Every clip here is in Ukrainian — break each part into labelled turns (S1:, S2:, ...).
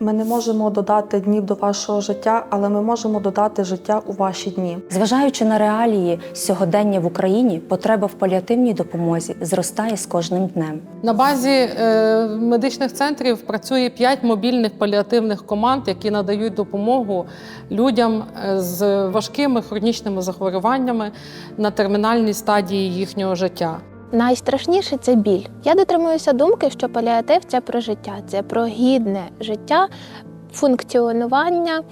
S1: Ми не можемо додати днів до вашого життя, але ми можемо додати життя у ваші дні.
S2: Зважаючи на реалії сьогодення в Україні, потреба в паліативній допомозі зростає з кожним днем.
S3: На базі е, медичних центрів працює 5 мобільних паліативних команд, які надають допомогу людям е, з важкими хронічними захворюваннями на термінальній стадії їхнього життя.
S4: Найстрашніше це біль. Я дотримуюся думки, що паліатив це про життя, це про гідне життя, функціонування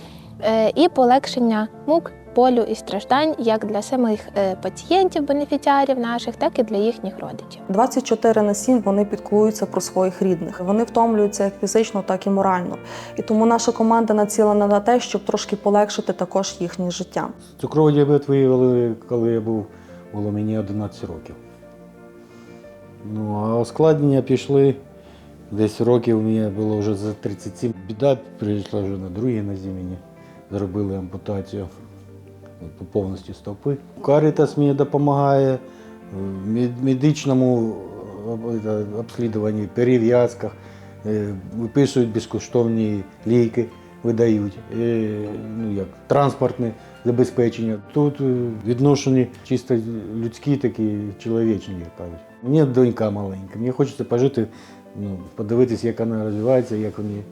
S4: е, і полегшення мук, болю і страждань як для самих е, пацієнтів, бенефіціарів наших, так і для їхніх родичів.
S1: 24 на 7 вони піклуються про своїх рідних. Вони втомлюються як фізично, так і морально. І тому наша команда націлена на те, щоб трошки полегшити також їхнє життя.
S5: Цукровий діабет виявили, коли я був, було мені 11 років. Ну, а ускладнення пішли. Десь років мені було вже за 37. Біда прийшла вже на другій нозі мені. Зробили ампутацію по повністю стопи. Карітас мені допомагає в медичному е, обслідуванні, перев'язках, е, виписують безкоштовні ліки, видають, е, ну, як, транспортне забезпечення. Тут відношені чисто людські такі, чоловічні, як кажуть. Мені донька маленька, мені хочеться пожити, ну, подивитися, як вона розвивається, як вони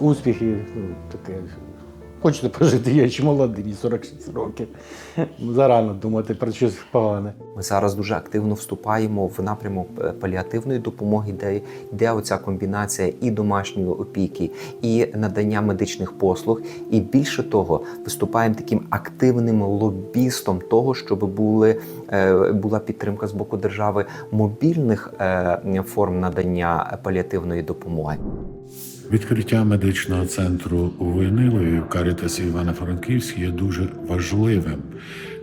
S5: успіхи. Ну, таке. Хочеться пожити, я ще молодий, мені 46 років. Зарано думати про щось погане.
S6: Ми зараз дуже активно вступаємо в напрямок е, паліативної допомоги, де йде оця комбінація і домашньої опіки, і надання медичних послуг. І більше того, виступаємо таким активним лобістом того, щоб були, е, була підтримка з боку держави мобільних е, форм надання паліативної допомоги.
S7: Відкриття медичного центру у Войнилові в Карітасі Івано-Франківськ є дуже важливим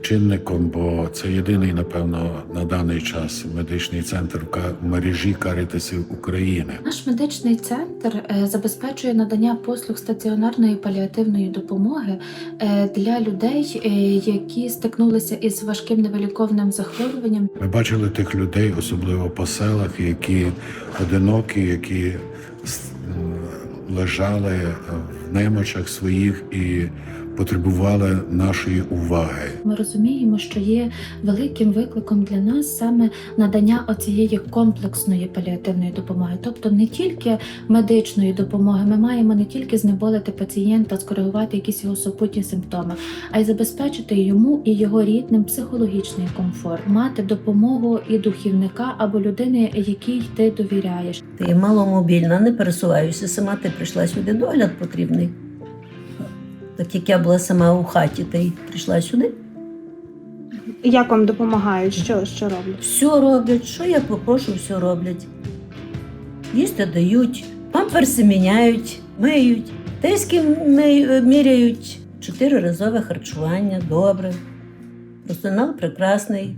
S7: чинником, бо це єдиний, напевно, на даний час медичний центр в мережі Карітасів України.
S8: Наш медичний центр е, забезпечує надання послуг стаціонарної паліативної допомоги е, для людей, е, які стикнулися із важким невиліковним захворюванням.
S7: Ми бачили тих людей, особливо по селах, які одинокі, які лежали в немочах своїх і потребували нашої уваги.
S8: Ми розуміємо, що є великим викликом для нас саме надання оцієї комплексної паліативної допомоги, тобто не тільки медичної допомоги. Ми маємо не тільки знеболити пацієнта, скоригувати якісь його супутні симптоми, а й забезпечити йому і його рідним психологічний комфорт, мати допомогу і духівника або людини, якій ти довіряєш.
S9: Ти маломобільна, не пересуваюся сама, ти прийшла сюди, догляд потрібний. Так як я була сама у хаті, та й прийшла сюди.
S10: Як вам допомагають? Що, що роблять?
S9: Все роблять, що я попрошу, все роблять. Їсти дають, памперси міняють, миють, тиски ми- міряють. Чотириразове харчування, добре. Персонал прекрасний.